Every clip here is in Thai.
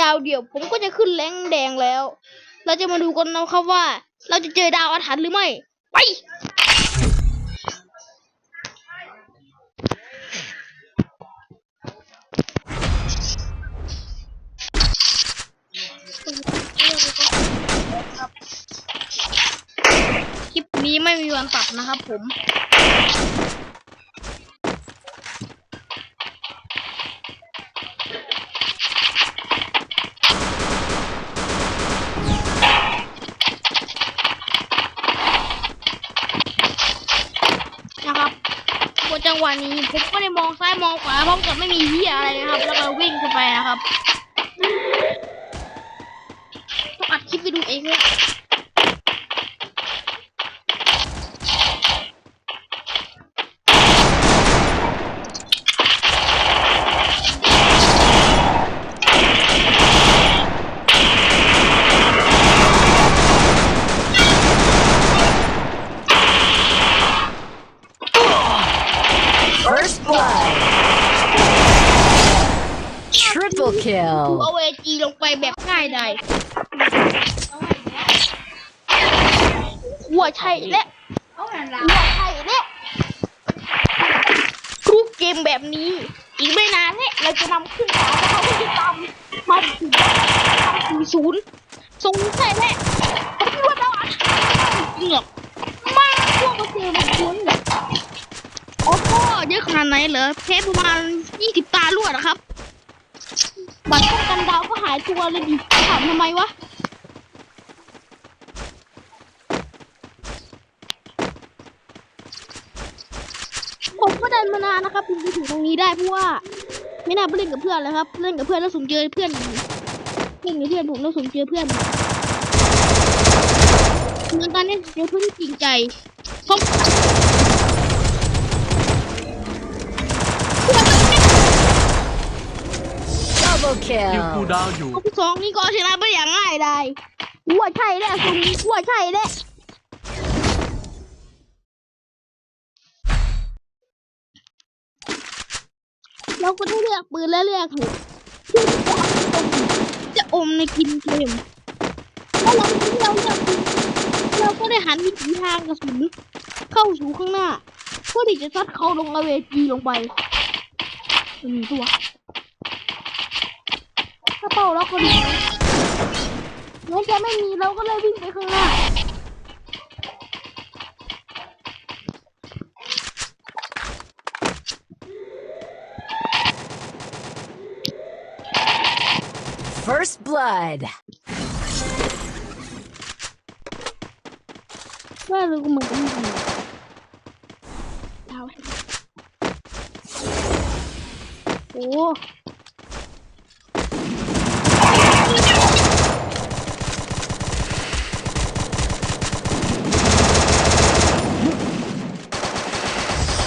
ดาวเดี่ยว ผมก็จะขึ้นแรงแดงแล้ว เราจะมาดูกันนะครับว่า เราจะเจอดาวอาถรรพ์หรือไม่ ไปคลิปนี้ไม่มีวันตัดนะครับผม นะครับพอจังห วันนี้ผมก็ได้มองซ้ายมองขวาพร้อมกับไม่มีเหี้ยอะไรนะครับ แล้วก็วิ่งเข้าไปนะครับต้องอัดคลิปไปดูเองเลย Triple เอา kill. เวจีลงไปแบบง่ายดายหัวใช่และหัวใช่และทุกเกมแบบนี้ อีกไม่นานเนี่ยเราจะนำขึ้นศาแล้วเขาจะตามมาถึงถึงศูนย์สงสัยแหละผมคิดว่าเราอาจจะเหงือกมากพวกมาเจอมันคุ้นโอ้โหเยอะขนาดไหนเหรอเพชรประมาณยี่สิบตารวดนะครับ บัตรป้องกันดาวก็หายตัวเลยดิถามทำไมวะผมก็เดันมานานนะครับถึงจะถึงตรงนี้ได้เพราะว่า ไม่น่าไปเล่นกับเพื่อนเลยครับเล่นกับเพื่อนแล้วสมเจอเพื่อนอีกเล่นกับเพื่อนผมแล้วสมเจอเพื่อนเหมือนกันเนี่ยเจอเพื่อนจริงใจเพ Double คิวคู kill. ดาวอยู่เอาสองนี่ก็ชนะไปอย่างง่ายได้หัวใช่แน่สมหัวใช่แน่เราก็ได้เลือกปืนและเลือกถูกจะอมในกินเกมถ้าเราไม่เราเลือกปืนเราก็ได้หันวิถีทางกระสุนเข้าสู่ข้างหน้า เพื่อที่จะซัดเขาลงอเวจีลงไปหนึ่งตัว ถ้าเป้าเราก็ดีงั้นจะไม่มีเราก็เลยวิ่งไปข้างหน้า First blood. ว่าเราก็เหมือนกันไม่ดีดาวให้โอ้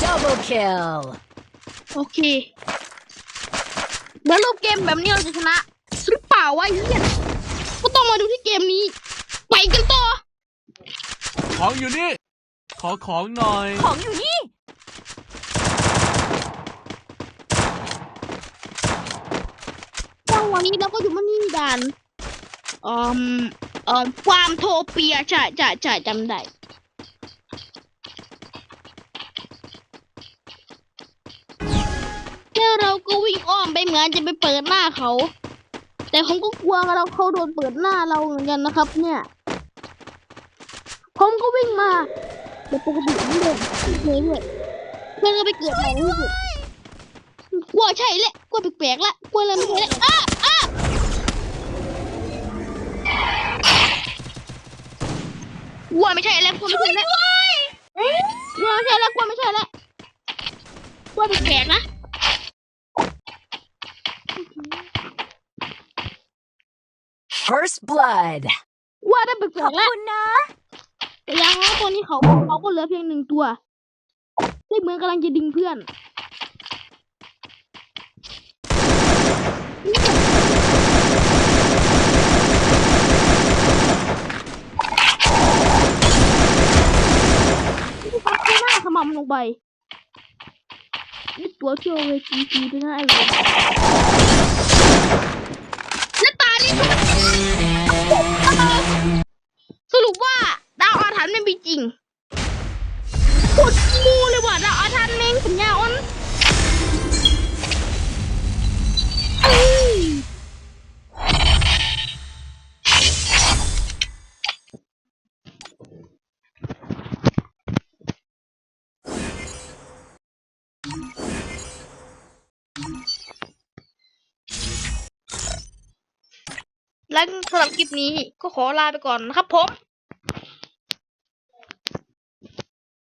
Double kill. โอเคแล้วรูปเกมแบบนี้เราจะชนะหรือเปล่าวะไอ้เฮียก็ต้องมาดูที่เกมนี้ ไปกันต่อ ของอยู่นี่ ขอของหน่อย ของอยู่นี่จังวันนี้เราก็อยู่มันนี่ด่านอืมอืมฟาร์มโทเปียใช่ใช่ใช่จำได้ อ้อมไปเหมือนจะไปเปิดหน้าเขา แต่ผมก็กลัวเราเขาโดนเปิดหน้าเราเหมือนกันนะครับ เนี่ย ผมก็วิ่งมาแต่ปกติไม่เดินเรื่อยเพื่อนก็ไปเกิดใหม่ที่สุดกลัวใช่แหละกลัวแปลกๆละกลัวอะไรไม่ใช่ละอ้าอ้ากลัวไม่ใช่แล้วกลัวไม่ใช่แล้วกลัวไม่ใช่แล้วกลัวไม่ใช่แล้วกลัวแปลกๆนะ First blood. ว่าได้แปลกๆแล้วแต่ยังนะตัวนี้เขาเขาก็เหลือเพียงหนึ่งตัวได้เหมือนกำลังจะดึงเพื่อนปักหน้าขมำลงไปนี่ตัวเที่ยวเวทีจีด้วยนะไอ้เวรและต สรุปว่าดาวอาถรรพ์ไม่มีจริงขุดมูเลยว่ะดาวอาถรรพ์แม่งสัญญาอ้น และสำหรับคลิปนี้ก็ขอลาไปก่อนนะครับผม